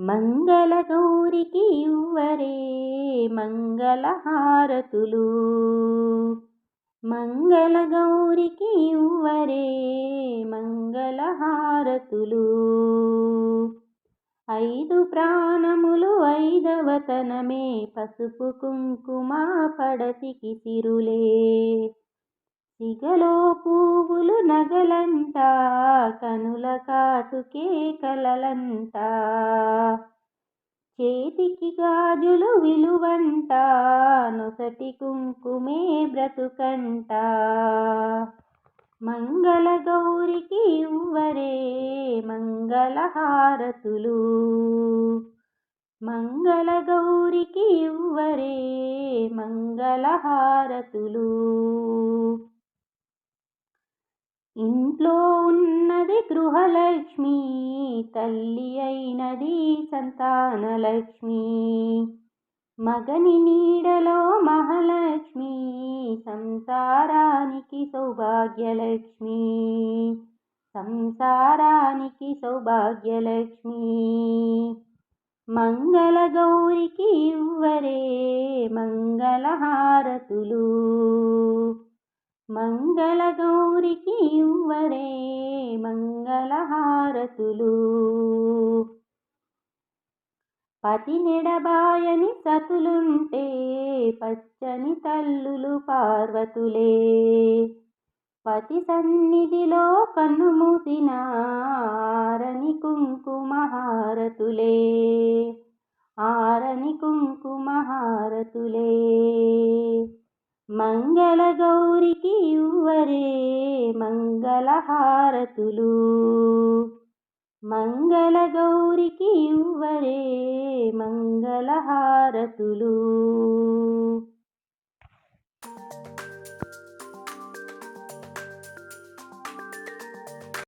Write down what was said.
మంగళగౌరికి ఇవ్వరే మంగళహారతులు. మంగళగౌరికి ఇవ్వరే మంగళహారతులు. ఐదు ప్రాణములు ఐదవతనమే పసుపు కుంకుమ పడతికి సిరులే. సిగలో పువ్వులు నగలంట కనుల కాటుకే కలలంట చేతికి గాజులు విలువంట నొసటి కుంకుమే బ్రతుకంట. మంగళ గౌరికి ఇవ్వరే మంగళహారతులు మంగళ గౌరికి ఇవ్వరే మంగళహారతులు ఇంట్లో ఉన్నది గృహలక్ష్మి తల్లి అయినది సంతానలక్ష్మి. మగని నీడలో మహాలక్ష్మి సంసారానికి సౌభాగ్యలక్ష్మి. సంసారానికి సౌభాగ్యలక్ష్మి. మంగళ గౌరికి ఇవ్వరే మంగళహారతులు. మంగళ గౌరికి ఇవ్వరే మంగళహారతులు. పతి నెడబాయని సతులుంటే పచ్చని తల్లులు పార్వతులే. పతి సన్నిధిలో కన్నుమూసిన ఆరని కుంకుమహారతులే ఆరని కుంకుమహారతులే మంగళ ఊరికి ఇవ్వరే మంగళహారతులు. మంగళ గౌరికి ఇవ్వరే మంగళహారతులు.